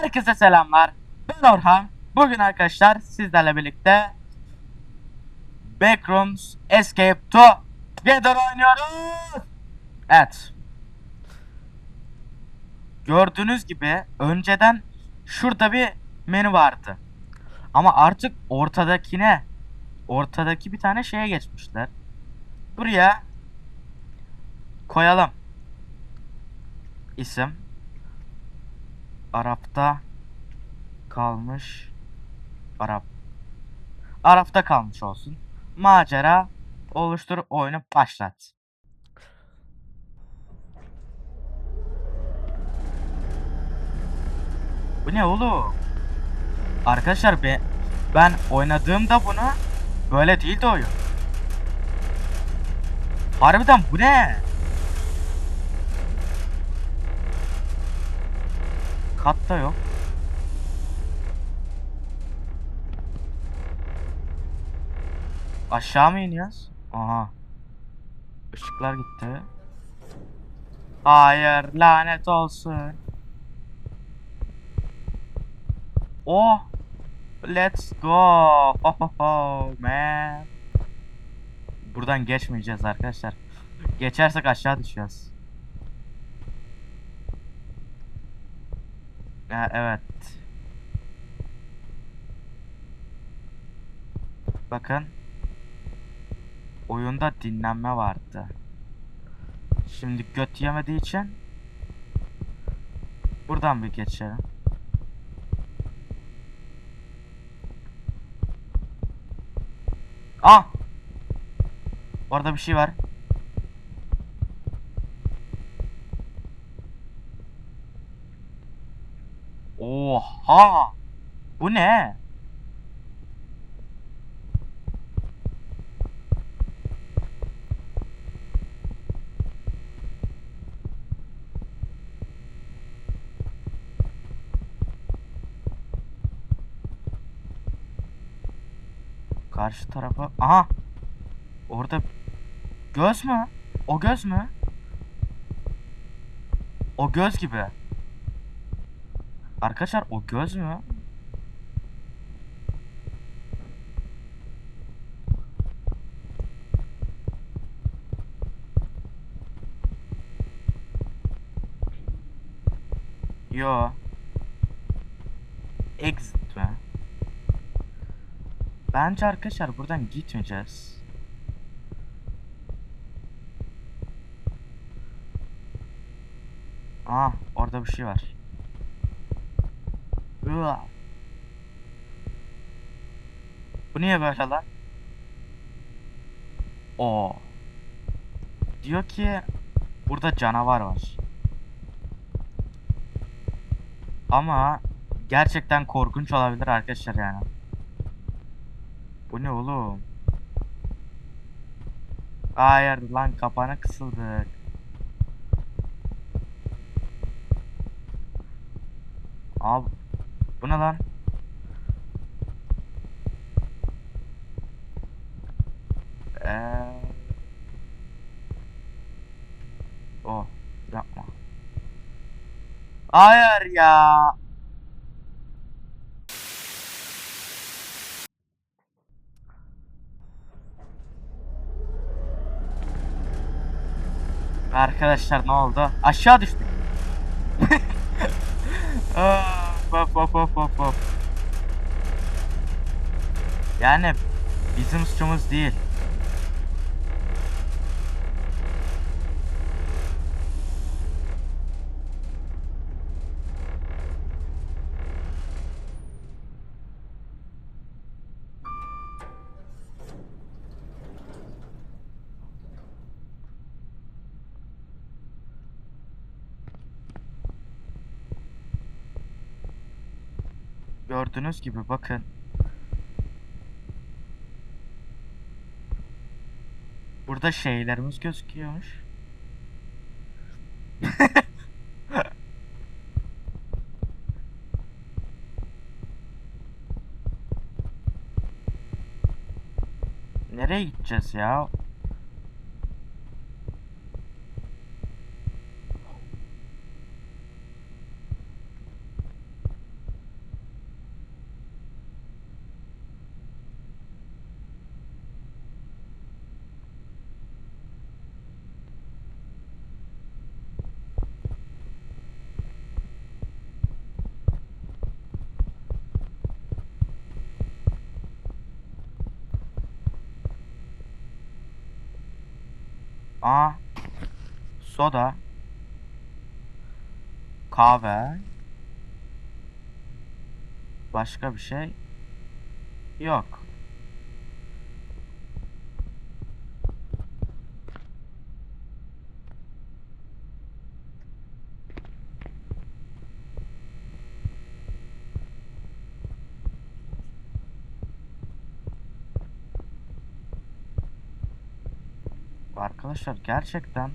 Herkese selamlar. Ben Orhan. Bugün arkadaşlar sizlerle birlikte Backrooms Escape Together oynuyoruz. Evet. Gördüğünüz gibi önceden şurada bir menü vardı. Ama artık ortadakine ortadaki bir tane şeye geçmişler. Buraya koyalım. İsim Arap'ta kalmış Arap Arap'ta kalmış olsun. Macera oluştur oyunu başlat. Bu ne oğlum? Arkadaşlar be, ben oynadığımda bunu böyle değildi oyun. Harbiden bu ne? Katta yok. Aşağı mı iniyoruz? Aha. Işıklar gitti. Hayır, lanet olsun. Oh. Let's go. Ho ho ho man. Buradan geçmeyeceğiz arkadaşlar. Geçersek aşağı düşeceğiz. Ha, evet. Bakın. Oyunda dinlenme vardı. Şimdi göt yemediği için buradan bir geçelim. Ah! Orada bir şey var. Oha! Bu ne? Karşı tarafa... Aha! Orada... Göz mü? O göz mü? O göz gibi. Arkadaşlar o göz mü? Yo. Exit mi? Bence arkadaşlar buradan gitmeyeceğiz. Aa, orada bir şey var. Uaa. Bu niye böyle lan? Oo. Diyor ki burada canavar var. Ama gerçekten korkunç olabilir arkadaşlar yani. Bu ne oğlum? Hayır lan kapana kısıldık. Abi bu ne lan? Eee... Oh yapma. Hayır ya. Arkadaşlar ne oldu? Aşağı düştük. Of of of of of. Yani bizim suçumuz değil. Gördüğünüz gibi bakın. Burada şeylerimiz gözüküyormuş. Nereye gideceğiz ya? Aa. Soda. Kahve. Başka bir şey yok. Arkadaşlar gerçekten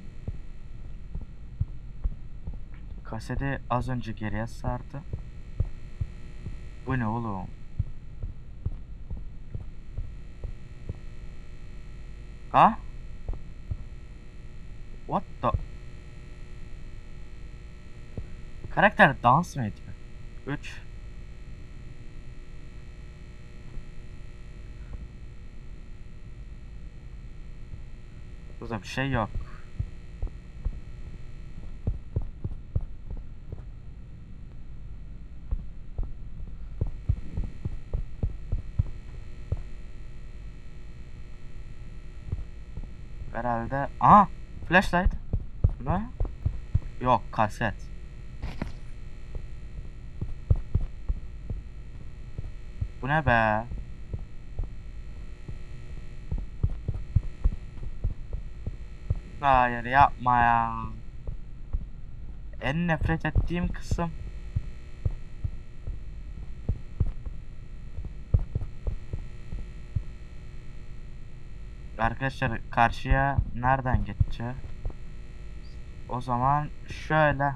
kaseti az önce geriye sardı. Bu ne oğlum? Ha? What the? Karakter dans mı ediyor? 3 Burada bir şey yok. Herhalde. Aha! Flashlight. Ne? Yok, kaset. Bu ne be? Hayır yapma ya. En nefret ettiğim kısım. Arkadaşlar karşıya nereden geçeceğiz? O zaman şöyle.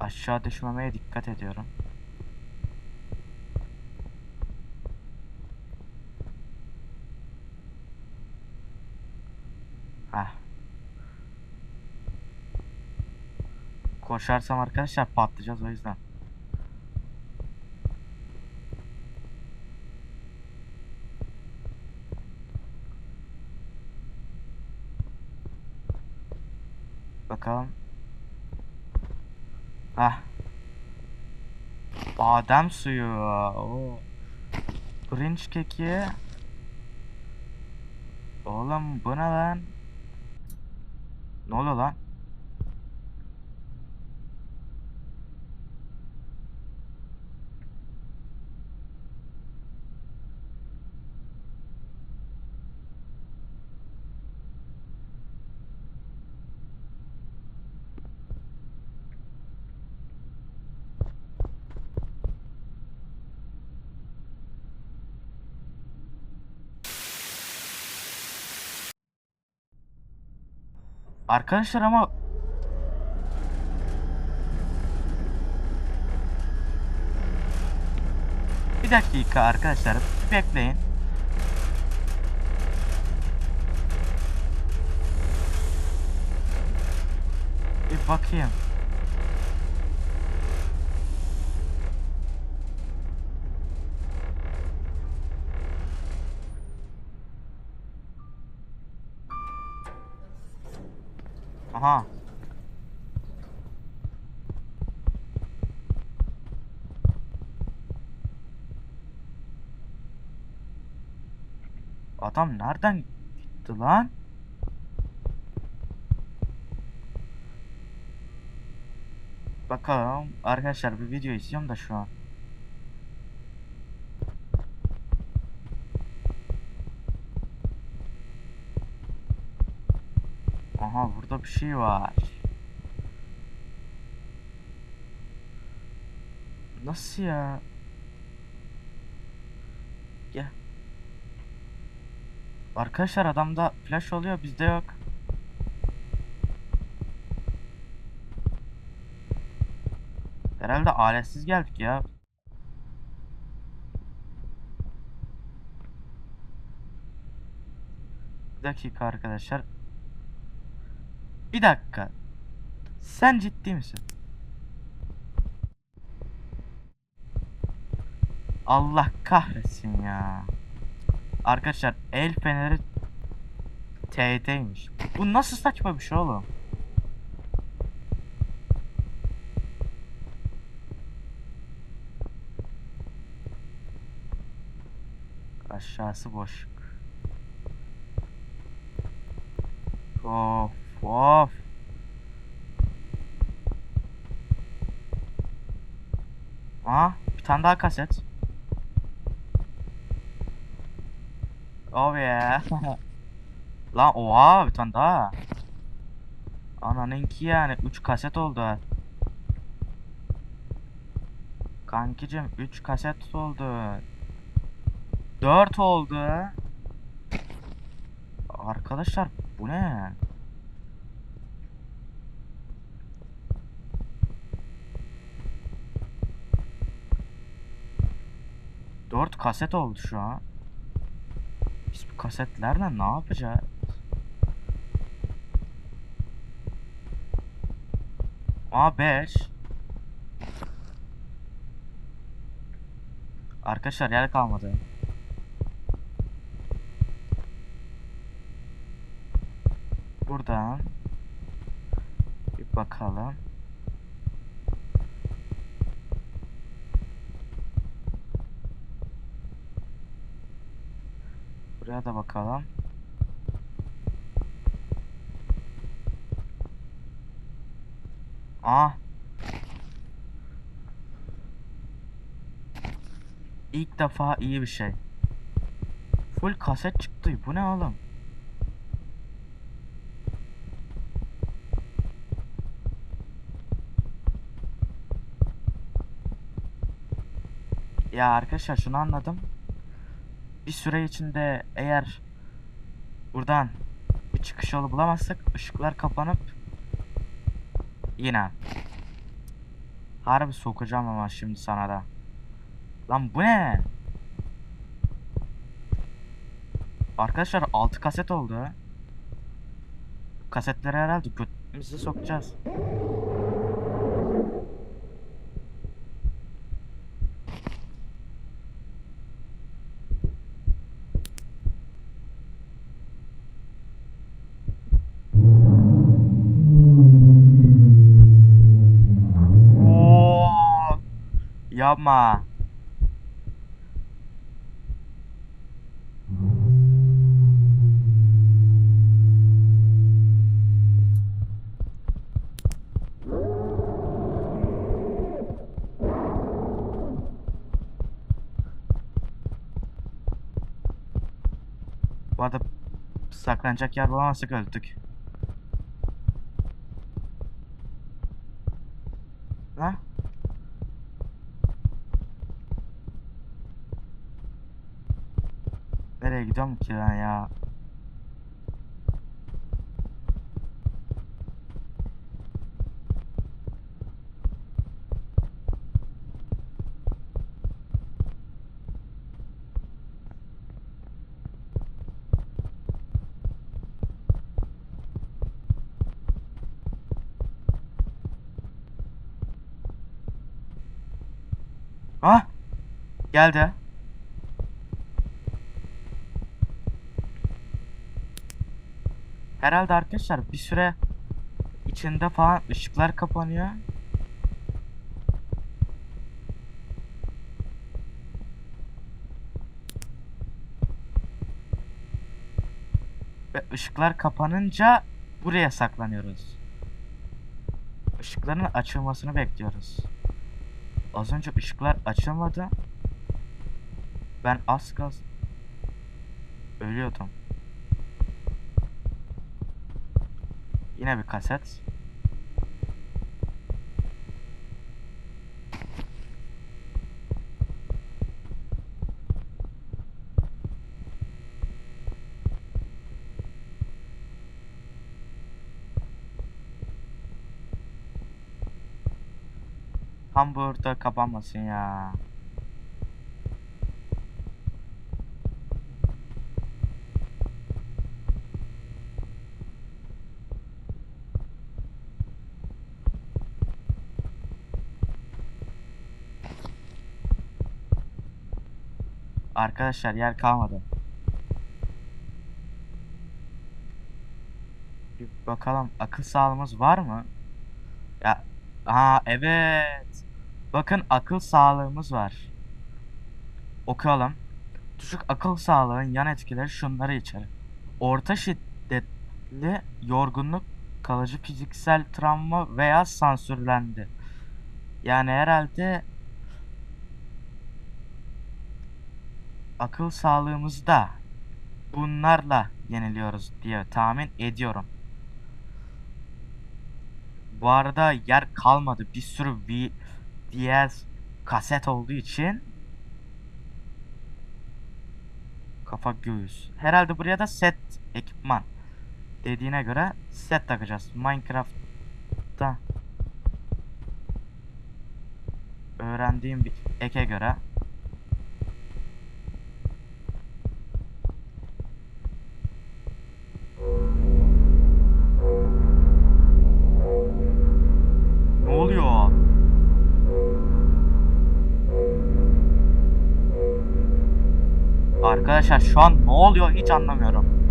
Aşağı düşmemeye dikkat ediyorum. Koşarsam arkadaşlar patlayacağız o yüzden. Bakalım. Heh. Badem suyu. Oo. French keki. Oğlum bu ne lan? Ne oluyor lan? Arkadaşlar ama Bir dakika arkadaşlar bekleyin. Bir bakayım. Adam nereden gitti lan? Bakalım. Arkadaşlar bir video izliyorum da şu an. Aha burada bir şey var. Nasıl ya? Gel. Arkadaşlar adamda flash oluyor bizde yok. Herhalde aletsiz geldik ya. Bir dakika arkadaşlar. Bir dakika. Sen ciddi misin? Allah kahretsin ya. Arkadaşlar el feneri TET'ymiş. Bu nasıl saçma bir şey oğlum? Aşağısı boş. Of of. Aha bir tane daha kaset. Oh yeah. Lan oha bir tane daha. Ananınki yani 3 kaset oldu. Kankicim 3 kaset oldu. 4 oldu. Arkadaşlar bu ne? Dört kaset oldu şu an. Biz bu kasetlerle ne yapacağız? 5. Arkadaşlar yer kalmadı. Buradan bir bakalım. Da bakalım. Aa. İlk defa iyi bir şey. Full kaset çıktı. Bu ne oğlum? Ya arkadaşlar şunu anladım. Bir süre içinde eğer buradan bir çıkış yolu bulamazsak ışıklar kapanıp yine harbi sokacağım ama şimdi sana da. Lan bu ne? Arkadaşlar 6 kaset oldu. Kasetleri herhalde götümüze sokacağız. Yapma. Bu arada saklanacak yer bulamazsak öldük. Ha? Nereye gidiyorum ki ben ya? Ah! Geldi. Herhalde arkadaşlar bir süre içinde falan ışıklar kapanıyor. Ve ışıklar kapanınca buraya saklanıyoruz. Işıkların açılmasını bekliyoruz. Az önce ışıklar açılmadı. Ben az kalsın ölüyordum. Yine bir kaset. Tam burada kapanmasın ya. Arkadaşlar yer kalmadı. Bir bakalım akıl sağlığımız var mı? Aa evet. Bakın akıl sağlığımız var. Okuyalım. Düşük akıl sağlığın yan etkileri şunları içerir. Orta şiddetli yorgunluk, kalıcı fiziksel travma veya sansürlendi. Yani herhalde akıl sağlığımızda bunlarla yeniliyoruz diye tahmin ediyorum. Bu arada yer kalmadı. Bir sürü VDS kaset olduğu için kafa göğüs. Herhalde buraya da set ekipman dediğine göre set takacağız. Minecraft'ta öğrendiğim bir eke göre Oluyor? Arkadaşlar şu an ne oluyor hiç anlamıyorum.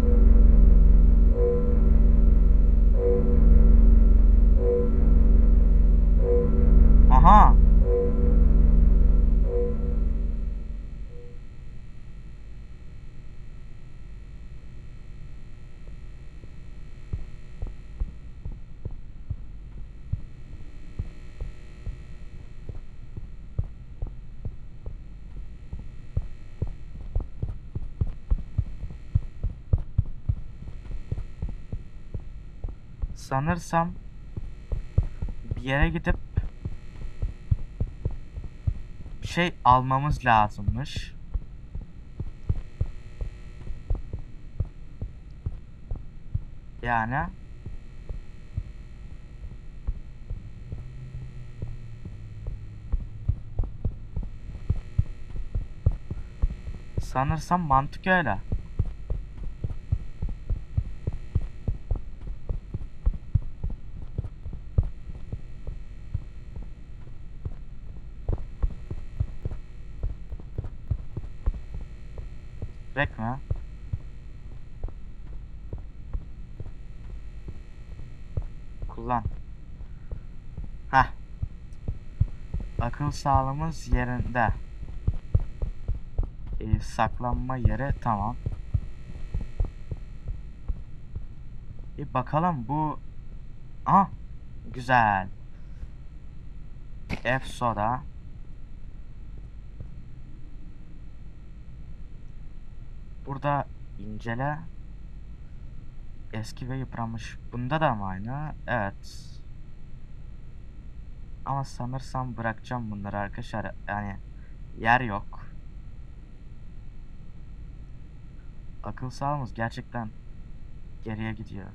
Thank you. Sanırsam bir yere gidip bir şey almamız lazımmış. Yani sanırsam mantık öyle. Rek mi? Kullan. Heh. Akıl sağlığımız yerinde. Ee, saklanma yeri tamam. Bir bakalım bu... Aha! Güzel. F soda. Burada incele. Eski ve yıpranmış. Bunda da mı aynı? Evet. Ama sanırsam bırakacağım bunları arkadaşlar. Yani yer yok. Akıl sağlığımız gerçekten geriye gidiyor.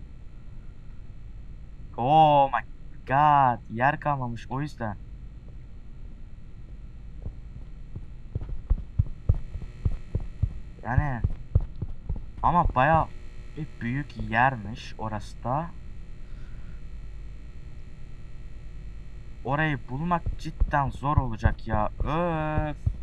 Oh my god. Yer kalmamış o yüzden. Yani ama baya bir büyük yermiş orası da. Orayı bulmak cidden zor olacak ya. Öf.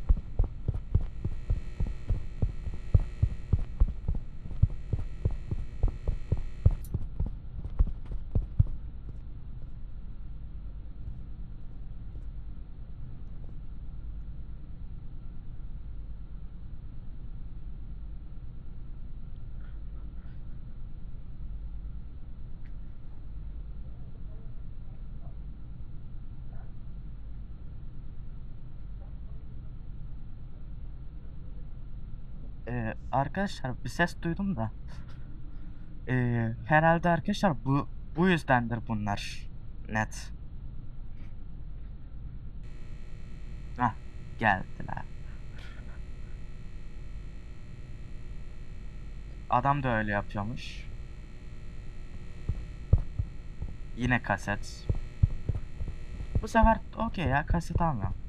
Ee, arkadaşlar bir ses duydum da. Ee, herhalde arkadaşlar bu bu yüzdendir bunlar. Net. Hah geldiler. Adam da öyle yapıyormuş. Yine kaset. Bu sefer okey ya kaset almıyorum.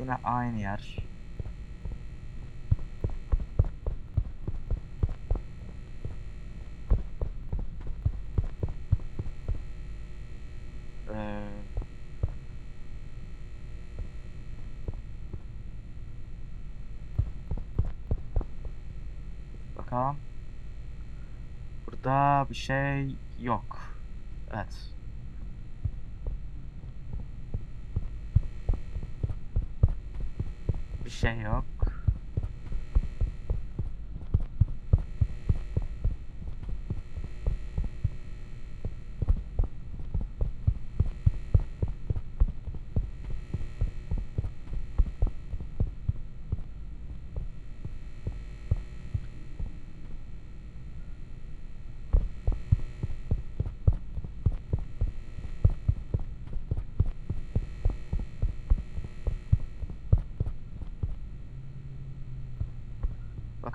Yine aynı yer. Ee, bakalım. Burada bir şey yok. Evet. Bir şey yok.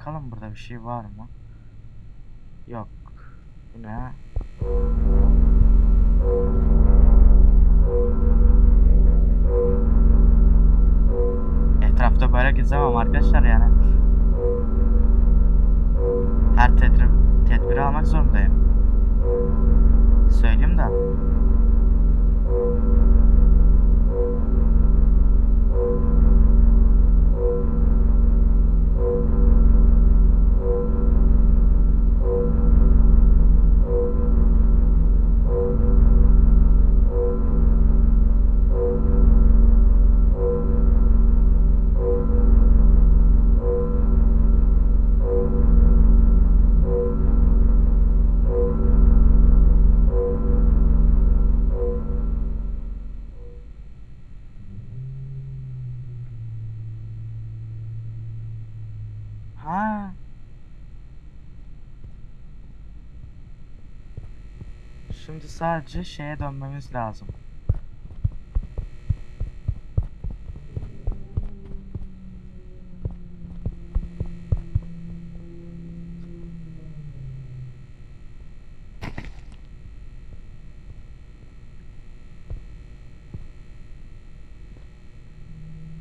Bakalım burada bir şey var mı? Yok. Bu ne? Etrafta böyle gezemem arkadaşlar yani. Her tedbir, tedbiri almak zorundayım. Söyleyeyim de. Şimdi sadece şeye dönmemiz lazım.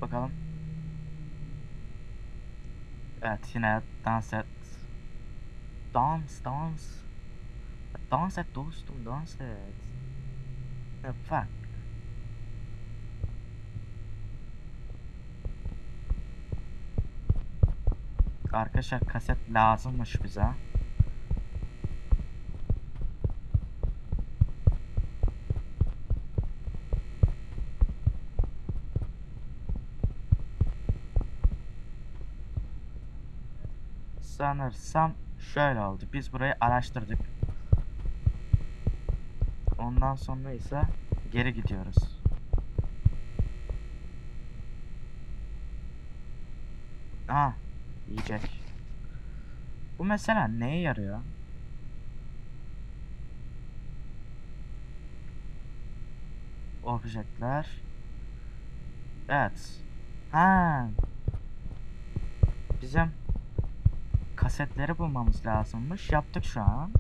Bakalım. Evet yine dans et. Dans dans. Dans et dostum dans et. Ne fuck. Arkadaşlar kaset lazımmış bize. Sanırsam şöyle oldu. Biz burayı araştırdık. Ondan sonra ise geri gidiyoruz. Aa, yiyecek. Bu mesela neye yarıyor? Objeler. Evet. Ha. Bizim kasetleri bulmamız lazımmış. Yaptık şu an.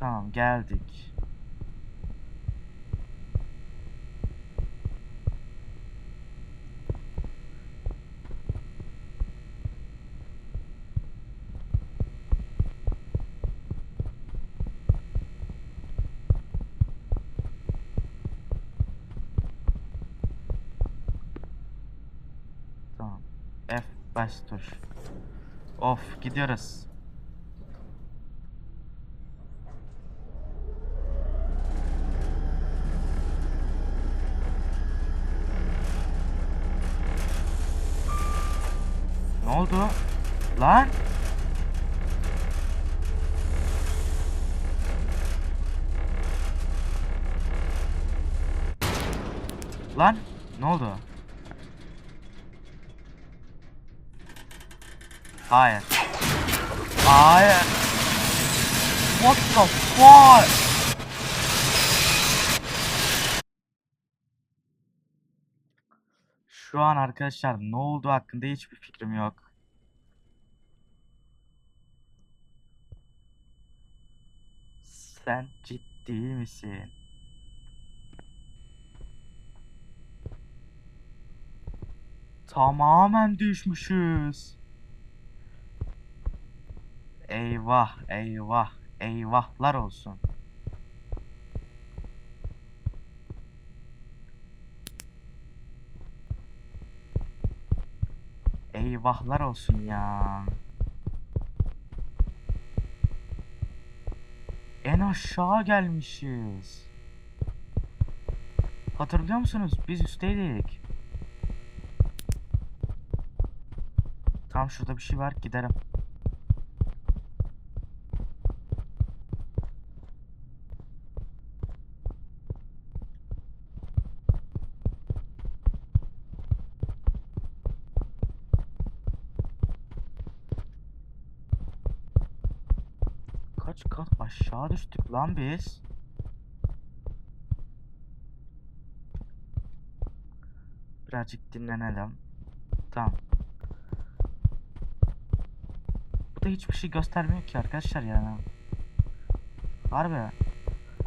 Tamam geldik. Tamam. F baş. Of gidiyoruz. Ne oldu? Lan? Lan? Ne oldu? Hayır. Hayır. What the fuck? Şu an arkadaşlar ne olduğu hakkında hiçbir fikrim yok. Sen ciddi misin? Tamamen düşmüşüz. Eyvah, eyvah, eyvahlar olsun. Eyvahlar olsun ya. En aşağı gelmişiz. Hatırlıyor musunuz? Biz üstteydik. Tam şurada bir şey var. Giderim. Kaç kat aşağı düştük lan biz? Birazcık dinlenelim. Tamam. Bu da hiçbir şey göstermiyor ki arkadaşlar yani. Harbi.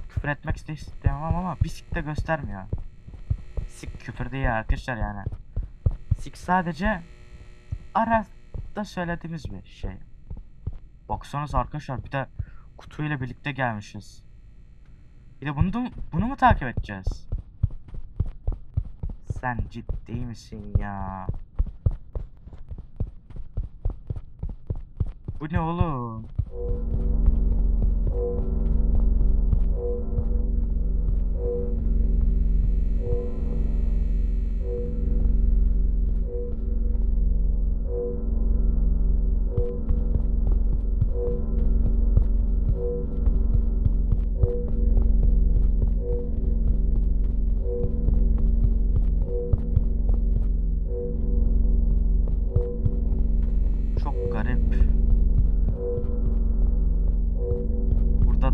Küfür etmek iste- istemem ama bir sik de göstermiyor. Sik küfür değil arkadaşlar yani. Sik sadece arada söylediğimiz bir şey. Baksanıza arkadaşlar bir de kutuyla birlikte gelmişiz. Bir de bunu da, bunu mu takip edeceğiz? Sen ciddi misin ya? Bu ne oğlum?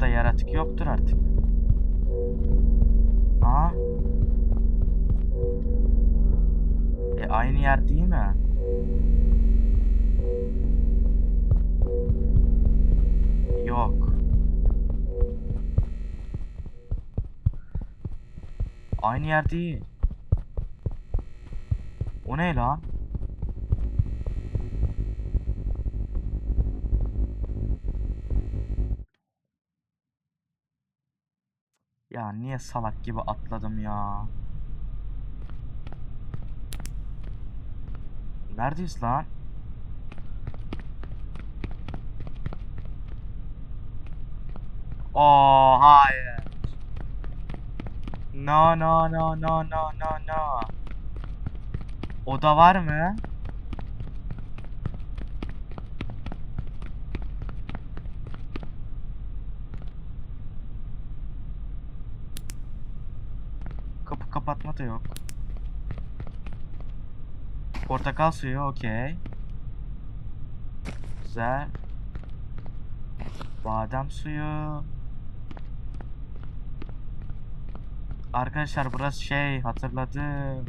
Burada da yaratık yoktur artık. Aa. E aynı yer değil mi? Yok. Aynı yer değil. O ne lan? Niye salak gibi atladım ya? Neredeyiz lan? Oo hayır. No no no no no no no. Oda var mı? Kapatma da yok. Portakal suyu okey. Güzel. Badem suyu. Arkadaşlar burası şey hatırladım.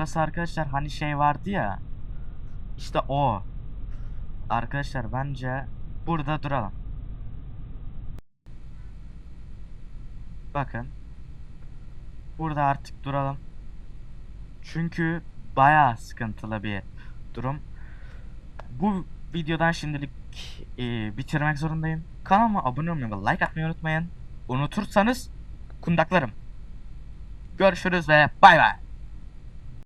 Burası arkadaşlar hani şey vardı ya. İşte o. Arkadaşlar bence burada duralım. Bakın. Burada artık duralım. Çünkü bayağı sıkıntılı bir durum. Bu videodan şimdilik e, bitirmek zorundayım. Kanalıma abone olmayı ve like atmayı unutmayın. Unutursanız kundaklarım. Görüşürüz ve bay bay.